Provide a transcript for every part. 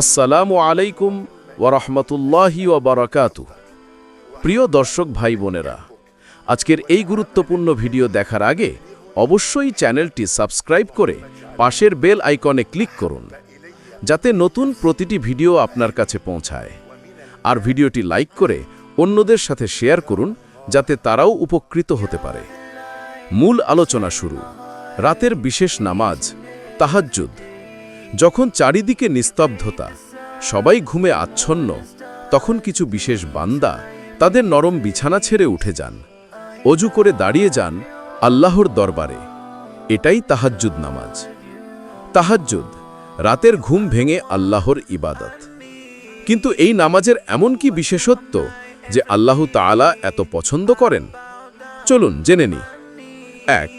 আসসালামু আলাইকুম ওরহমতুল্লাহি ওবরাকাতু প্রিয় দর্শক ভাই বোনেরা, আজকের এই গুরুত্বপূর্ণ ভিডিও দেখার আগে অবশ্যই চ্যানেলটি সাবস্ক্রাইব করে পাশের বেল আইকনে ক্লিক করুন, যাতে নতুন প্রতিটি ভিডিও আপনার কাছে পৌঁছায়। আর ভিডিওটি লাইক করে অন্যদের সাথে শেয়ার করুন, যাতে তারাও উপকৃত হতে পারে। মূল আলোচনা শুরু। রাতের বিশেষ নামাজ, তাহাজ্জুদ। যখন চারিদিকে নিস্তব্ধতা, সবাই ঘুমে আচ্ছন্ন, তখন কিছু বিশেষ বান্দা তাদের নরম বিছানা ছেড়ে উঠে যান। অজু করে দাঁড়িয়ে যান আল্লাহর দরবারে। এটাই তাহাজ্জুদ নামাজ। তাহাজ্জুদ, রাতের ঘুম ভেঙে আল্লাহর ইবাদত। কিন্তু এই নামাজের এমন কি বিশেষত্ব যে আল্লাহ তাআলা এত পছন্দ করেন? চলুন জেনে নি। এক,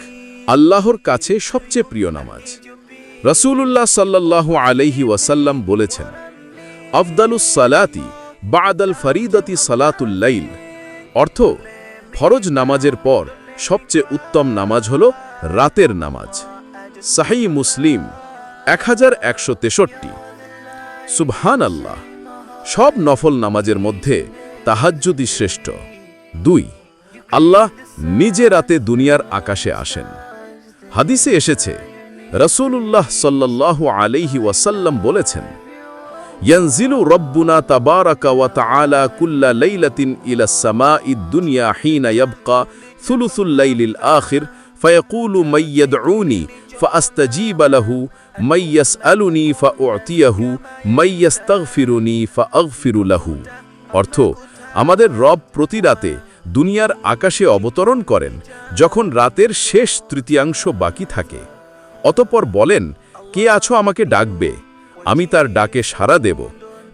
আল্লাহর কাছে সবচেয়ে প্রিয় নামাজ। রসুল্লাহ সাল্লাল্লাহু আলাইহি ওয়াসাল্লাম বলেছেন, আফদালুস সালাতি বাদাল ফরিদতি সালাতুল্লাইল অর্থ, ফরজ নামাজের পর সবচেয়ে উত্তম নামাজ হল রাতের নামাজ। সাহি মুসলিম এক হাজার একশো তেষট্টি। সুবহান আল্লাহ সব নফল নামাজের মধ্যে তাহাজ্জুদি শ্রেষ্ঠ। দুই, আল্লাহ নিজে রাতে দুনিয়ার আকাশে আসেন। হাদিসে এসেছে রসুল্লাহ সাল্লাল্লাহু আলাইহি ওয়াসাল্লাম বলেছেন ইয়ানজিলু রব্বুনা তাবারাকা ওয়া তাআলা কুল্লা লাইলাতিন ইলা সামাঈদ দুনিয়া হিনা ইয়াবকা থুলুসুল লাইলিল আখির ফায়াকুলু মান ইয়াদউনি فأستجيب له من يسألني فأعطيه من يستغفرني فأغفر له অর্থ আমাদের রব প্রতি রাতে দুনিয়ার আকাশে অবতরণ করেন যখন রাতের শেষ তৃতীয়াংশ বাকি থাকে অতপর বলেন, কে আছো আমাকে ডাকবে? আমি তার ডাকে সাড়া দেব।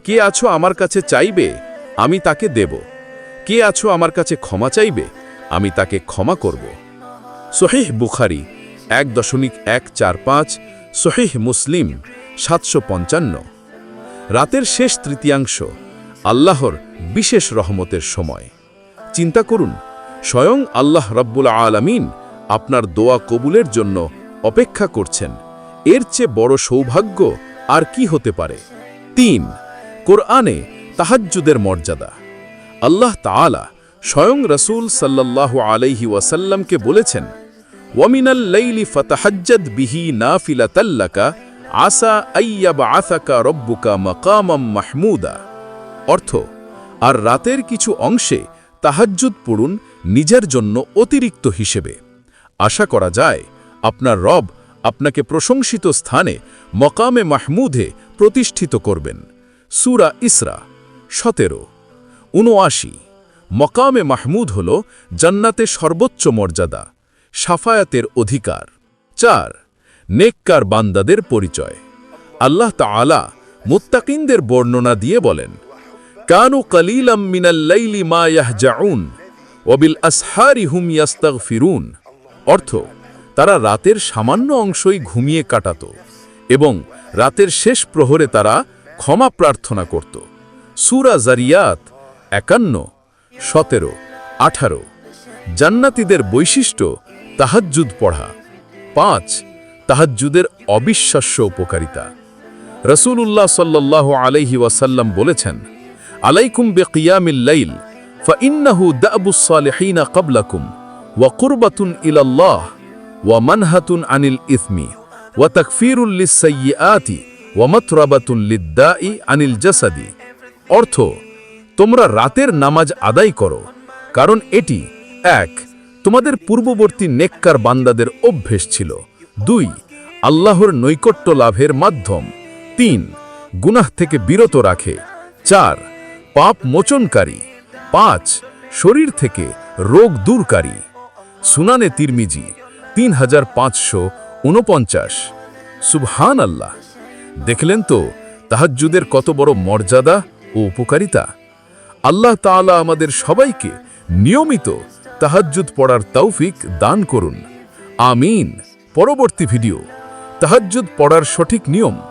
কে আছো আমার কাছে চাইবে? আমি তাকে দেব। কে আছো আমার কাছে ক্ষমা চাইবে? আমি তাকে ক্ষমা করব। সহিহ বুখারি, এক দশমিক এক চার পাঁচ, সহিহ মুসলিম, সাতশো পঞ্চান্ন। রাতের শেষ তৃতীয়াংশ, আল্লাহর বিশেষ রহমতের সময়। চিন্তা করুন, স্বয়ং আল্লাহ রব্বুল আলামিন আপনার দোয়া কবুলের জন্য অপেক্ষা করছেন। এর চেয়ে বড় সৌভাগ্য আর কি হতে পারে? তিন, কোরআনে তাহাজ্জুদের মর্যাদা। আল্লাহ তাআলা স্বয়ং রসুল সাল্লাল্লাহু আলাইহি ওয়াসাল্লামকে বলেছেন, ওয়ামিনাল লাইলি ফাতাহাজ্জাদ বিহি নাফিলাতাল্লাকা আসা আইয়াবা আসাকা রব্বুকা মাকামাম মাহমুদা। অর্থ, আর রাতের কিছু অংশে তাহাজ্জুদ পড়ুন নিজের জন্য অতিরিক্ত হিসেবে। আশা করা যায় আপনার রব আপনাকে প্রশংসিত স্থানে মকামে মাহমুদে প্রতিষ্ঠিত করবেন। সুরা ইসরা, সতেরো উনআশি মকামে মাহমুদ হল জান্নাতে সর্বোচ্চ মর্যাদা, সাফায়াতের অধিকার। চার, নেককার বান্দাদের পরিচয়। আল্লাহ তাআলা মুত্তাকিনদের বর্ণনা দিয়ে বলেন, কানু কলিলাম মিনাল্লাইলি মা ইয়াহজাউন ওবিল আসহারি হুম ইয়াস্তাগফিরুন। অর্থ তারা রাতের সামান্য অংশই ঘুমিয়ে কাটাত এবং রাতের শেষ প্রহরে তারা ক্ষমা প্রার্থনা করত। সুরা জারিয়াত একান্ন, সতেরো, আঠারো, জান্নাতিদের বৈশিষ্ট্য তাহাজ্জুদ পড়া। পাঁচ, তাহাজ্জুদের অবিশ্বাস্য উপকারিতা। রসুল্লাহ সাল্লাহ আলাইহি ওয়াসাল্লাম বলেছেন, আলাইকুম বেকিয়ামিল লাইল, ফাইন্নাহু দাবুস সালেহিনা কবলাকুম, ওয়া কুরবাতুন ইলাল্লাহ। ইথমি ওয়া তাকফিরুল লিসাইয়্যাতি ওয়া মাতরাবাতুন লিদ্দাই আনিল জাসাদি। অর্থ, তোমরা রাতের নামাজ আদায় করো, কারণ এটি, এক, তোমাদের পূর্ববর্তী নেককার বান্দাদের অভ্যেস ছিল। দুই, আল্লাহর নৈকট্য লাভের মাধ্যম। তিন, গুনাহ থেকে বিরত রাখে। চার, পাপ মোচনকারী। পাঁচ, শরীর থেকে রোগ দূরকারী। সুনানে তিরমিজি। তিন হাজার পাঁচশো উনপঞ্চাশ সুবহান আল্লাহ দেখলেন তো, তাহাজ্জুদের কত বড় মর্যাদা ও উপকারিতা। আল্লাহ তাআলা আমাদের সবাইকে নিয়মিত তাহাজ্জুদ পড়ার তৌফিক দান করুন। আমিন। পরবর্তী ভিডিও। তাহাজ্জুদ পড়ার সঠিক নিয়ম।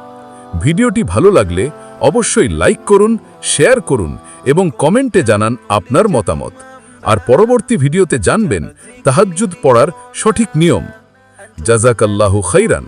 ভিডিওটি ভালো লাগলে অবশ্যই লাইক করুন, শেয়ার করুন এবং কমেন্টে জানান আপনার মতামত। আর পরবর্তী ভিডিওতে জানবেন তাহাজ্জুদ পড়ার সঠিক নিয়ম। জাজাকাল্লাহু খৈরান